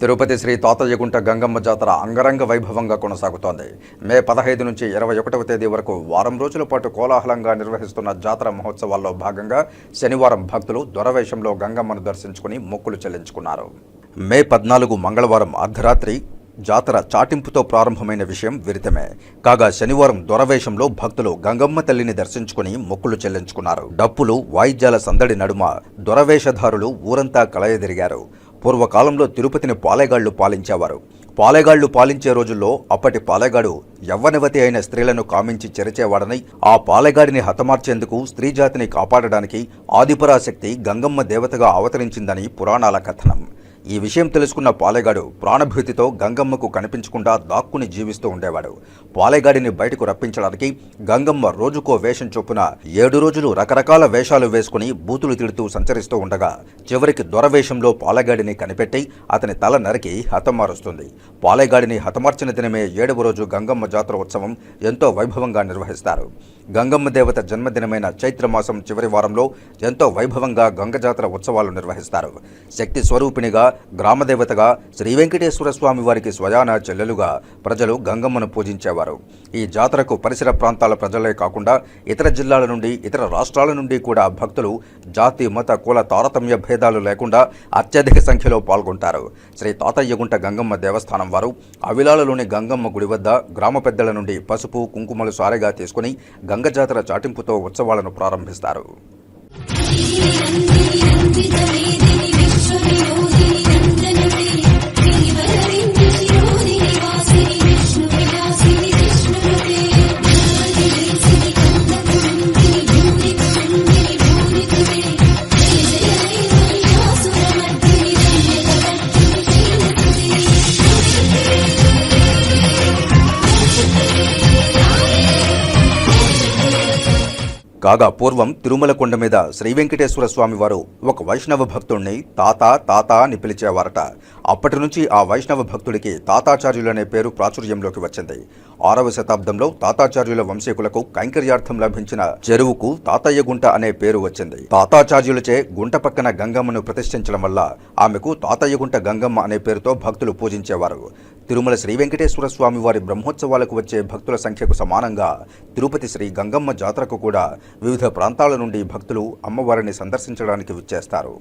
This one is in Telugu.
తిరుపతి శ్రీ తాతయ్యగుంట గంగమ్మ జాతర అంగరంగ వైభవంగా కొనసాగుతోంది. మే పదహైదు నుంచి ఇరవై ఒకటవ తేదీ వరకు వారం రోజుల పాటు కోలాహలంగా నిర్వహిస్తున్న జాతర మహోత్సవాల్లో భాగంగా శనివారం భక్తులు దొరవేషంలో గంగమ్మను దర్శించుకుని మొక్కులు చెల్లించుకున్నారు. మే పద్నాలుగు మంగళవారం అర్ధరాత్రి జాతర చాటింపుతో ప్రారంభమైన విషయం విరితమే. కాగా శనివారం దొరవేషంలో భక్తులు గంగమ్మ తల్లిని దర్శించుకుని మొక్కులు చెల్లించుకున్నారు. డప్పులు వాయిద్యాల సందడి నడుమ దొరవేషధారులు ఊరంతా కలయదిరిగారు. పూర్వకాలంలో తిరుపతిని పాలేగాళ్ళు పాలించేవారు. పాలేగాళ్ళు పాలించే రోజుల్లో అప్పటి పాలేగాడు యవ్వనవతి అయిన స్త్రీలను కామించి చెరిచేవాడని ఆ పాలేగాడిని హతమార్చేందుకు స్త్రీ జాతిని కాపాడడానికి ఆదిపరాశక్తి గంగమ్మ దేవతగా అవతరించిందని పురాణాల కథనం. ఈ విషయం తెలుసుకున్న పాలేగాడు ప్రాణభీతితో గంగమ్మకు కనిపించకుండా దాక్కుని జీవిస్తూ ఉండేవాడు. పాలేగాడిని బయటకు రప్పించడానికి గంగమ్మ రోజుకో వేషం చొప్పున ఏడు రోజులు రకరకాల వేషాలు వేసుకుని బూతులు తిడుతూ సంచరిస్తూ ఉండగా చివరికి దొరవేషంలో పాలేగాడిని కనిపెట్టి అతని తల నరికి హతమారుస్తుంది పాలేగాడిని హతమార్చిన దినమే ఏడవ రోజు గంగమ్మ జాతర ఉత్సవం ఎంతో వైభవంగా నిర్వహిస్తారు. గంగమ్మ దేవత జన్మదినమైన చైత్రమాసం చివరి వారంలో ఎంతో వైభవంగా గంగ జాతర ఉత్సవాలు నిర్వహిస్తారు. శక్తి స్వరూపిణిగా గ్రామదేవతగా శ్రీ వెంకటేశ్వర స్వామి వారికి స్వయాన చెల్లెలుగా ప్రజలు గంగమ్మను పూజించేవారు. ఈ జాతరకు పరిసర ప్రాంతాల ప్రజలే కాకుండా ఇతర జిల్లాల నుండి ఇతర రాష్ట్రాల నుండి కూడా భక్తులు జాతి మత కుల తారతమ్య భేదాలు లేకుండా అత్యధిక సంఖ్యలో పాల్గొంటారు. శ్రీ తాతయ్యగుంట గంగమ్మ దేవస్థానం వారు అవిలాలలోని గంగమ్మ గుడి వద్ద గ్రామ పెద్దల నుండి పసుపు కుంకుమలు సారెగా తీసుకుని గంగ జాతర చాటింపుతో ఉత్సవాలను ప్రారంభిస్తారు. కాగా పూర్వం తిరుమల కొండ మీద శ్రీ వెంకటేశ్వర స్వామి వారు ఒక వైష్ణవ భక్తుడిని తాత తాత అని పిలిచేవారట. అప్పటి నుంచి ఆ వైష్ణవ భక్తుడికి తాతాచార్యులనే పేరు ప్రాచుర్యంలోకి వచ్చింది. ఆరవ శతాబ్దంలో తాతాచార్యుల వంశీకులకు కైంకర్యార్థం లభించిన చెరువుకు తాతయ్య గుంట అనే పేరు వచ్చింది. తాతాచార్యులచే గుంట పక్కన గంగమ్మను ప్రతిష్ఠించడం వల్ల ఆమెకు తాతయ్య గుంట గంగమ్మ అనే పేరుతో భక్తులు పూజించేవారు. తిరుమల శ్రీ వెంకటేశ్వర స్వామి వారి బ్రహ్మోత్సవాలకు వచ్చే భక్తుల సంఖ్యకు సమానంగా తిరుపతి శ్రీ గంగమ్మ జాతరకు కూడా వివిధ ప్రాంతాల నుండి భక్తులు అమ్మవారిని సందర్శించడానికి విచ్చేస్తారు.